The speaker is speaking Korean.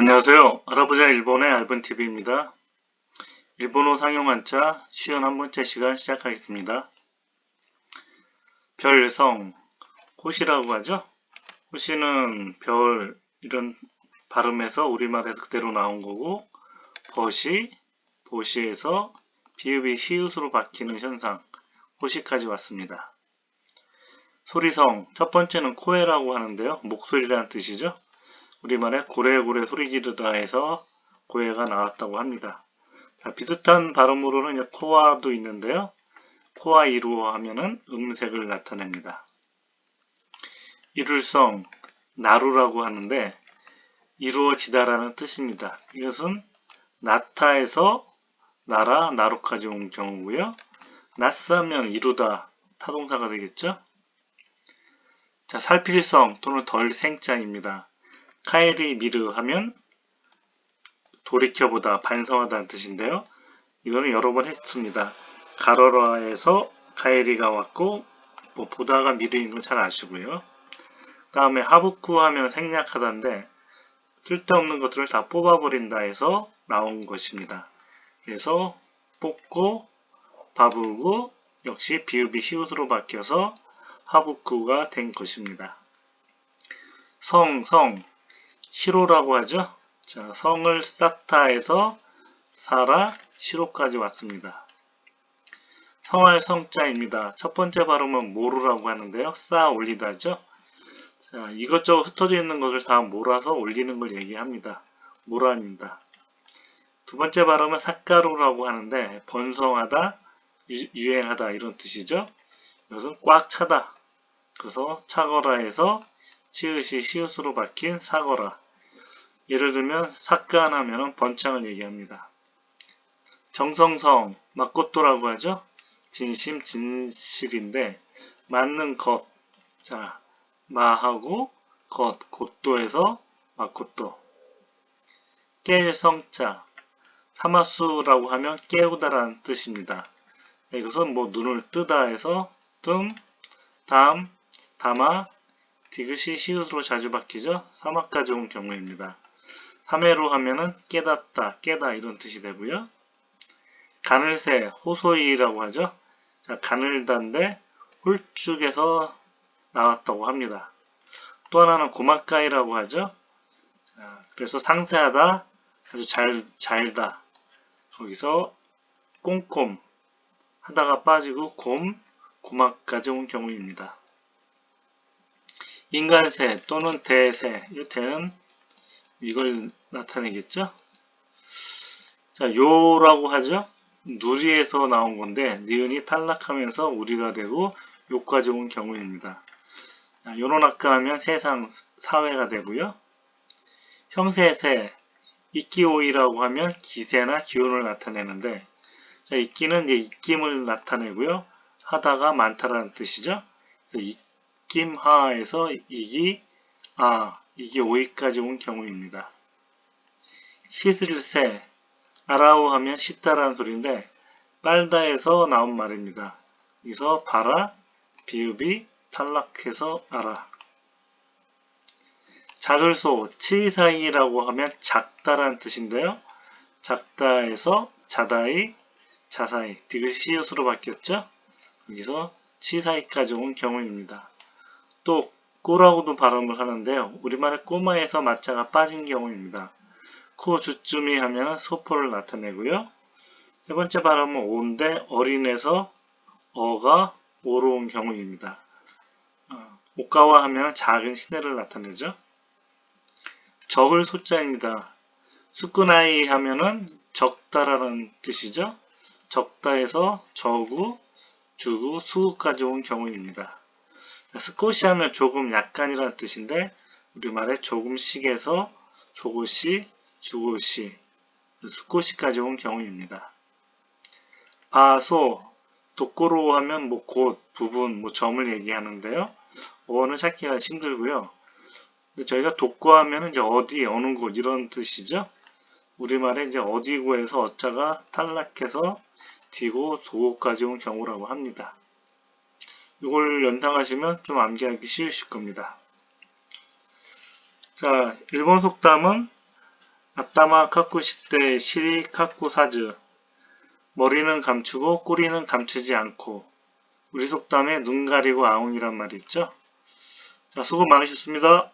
안녕하세요. 알아보자 일본의 알본TV입니다. 일본어 상용 한자 쉬운 한 번째 시간 시작하겠습니다. 별성, 호시라고 하죠? 호시는 별 이런 발음에서 우리말에서 그대로 나온 거고 버시, 보시에서 비읍이 시읒으로 바뀌는 현상, 호시까지 왔습니다. 소리성, 첫 번째는 코에라고 하는데요. 목소리라는 뜻이죠. 우리말에 고래고래 소리 지르다 해서 고해가 나왔다고 합니다. 자, 비슷한 발음으로는 코와도 있는데요. 코와 이루어 하면은 음색을 나타냅니다. 이룰성, 나루라고 하는데 이루어지다라는 뜻입니다. 이것은 나타에서 나라, 나루까지 온 경우고요. 낯사면 이루다, 타동사가 되겠죠. 자, 살필성 또는 덜 생자입니다. 카에리 미르 하면 돌이켜보다, 반성하다는 뜻인데요. 이거는 여러 번 했습니다. 가러라에서 카에리가 왔고 뭐 보다가 미르인 건 잘 아시고요. 다음에 하부쿠 하면 생략하다인데 쓸데없는 것들을 다 뽑아버린다 해서 나온 것입니다. 그래서 뽑고 바부고 역시 비읍이 시옷으로 바뀌어서 하부쿠가 된 것입니다. 성, 성, 시로라고 하죠. 자, 성을 해서 사라, 시로까지 왔습니다. 성할 성자입니다. 첫 번째 발음은 모루라고 하는데요. 쌓아 올리다죠. 자, 이것저것 흩어져 있는 것을 다 몰아서 올리는 걸 얘기합니다. 모란입니다. 두 번째 발음은 삭가루라고 하는데 번성하다, 유, 행하다 이런 뜻이죠. 이것은 꽉 차다. 그래서 차거라에서 시읒이 시읒으로 바뀐 사거라. 예를 들면 삭간하면 번창을 얘기합니다. 정성성, 마코토라고 하죠. 진심, 진실인데 맞는 것. 자, 마하고 것, 곧도에서 마코토. 깰 성자, 사마수라고 하면 깨우다라는 뜻입니다. 이것은 뭐 눈을 뜨다 해서 뜸, 담, 담아, 디귿이 시옷으로 자주 바뀌죠. 사막까지 온 경우입니다. 3회로 하면은 깨닫다, 깨다 이런 뜻이 되고요. 가늘새, 호소이라고 하죠. 자, 가늘다인데 홀쭉에서 나왔다고 합니다. 또 하나는 고막가이라고 하죠. 자, 그래서 상세하다, 아주 잘, 잘다. 거기서 꼼꼼 하다가 빠지고 곰, 고막까지 온 경우입니다. 인간새 또는 이 대는 이걸 나타내겠죠? 자, 요라고 하죠? 누리에서 나온 건데 니은이 탈락하면서 우리가 되고 요까지 온 경우입니다. 요노나카 하면 세상, 사회가 되고요. 형세세, 이끼오이라고 하면 기세나 기운을 나타내는데 자, 이끼는 이제 입김을 나타내고요. 하다가 많다라는 뜻이죠. 입 김하에서 이기, 아, 이게 5위까지 온 경우입니다. 씻을새, 아라우 하면 씻다라는 소리인데 빨다에서 나온 말입니다. 여기서 바라, 비읍이 탈락해서 알아. 작을소, 치사이라고 하면 작다라는 뜻인데요. 작다에서 자다이, 자사이, 디귿이 시옷으로 바뀌었죠? 여기서 치사이까지 온 경우입니다. 또 꼬라고도 발음을 하는데요. 우리말의 꼬마에서 마자가 빠진 경우입니다. 코 주쯤이 하면 소포를 나타내고요. 세 번째 발음은 온데 어린에서 어가 오로 온 경우입니다. 어, 오가와 하면 작은 시내를 나타내죠. 적을 소자입니다. 수쿠나이 하면은 적다라는 뜻이죠. 적다에서 저구, 주구, 수구까지 온 경우입니다. 스코시 하면 조금 약간이라는 뜻인데 우리말에 조금씩에서 조금씩, 주고시, 스코시까지 온 경우입니다. 바소, 도코로 하면 뭐 곳, 부분, 뭐 점을 얘기하는데요. 어는 찾기가 힘들고요. 저희가 독고 하면은 이제 어디, 어느 곳 이런 뜻이죠. 우리말에 이제 어디고에서 어자가 탈락해서 뒤고 도고까지 온 경우라고 합니다. 이걸 연상하시면 좀 암기하기 쉬우실 겁니다. 자, 일본 속담은 아따마 카쿠 10대 시리 카쿠 사즈 머리는 감추고 꼬리는 감추지 않고 우리 속담에 눈 가리고 아웅이란 말이 있죠. 자 수고 많으셨습니다.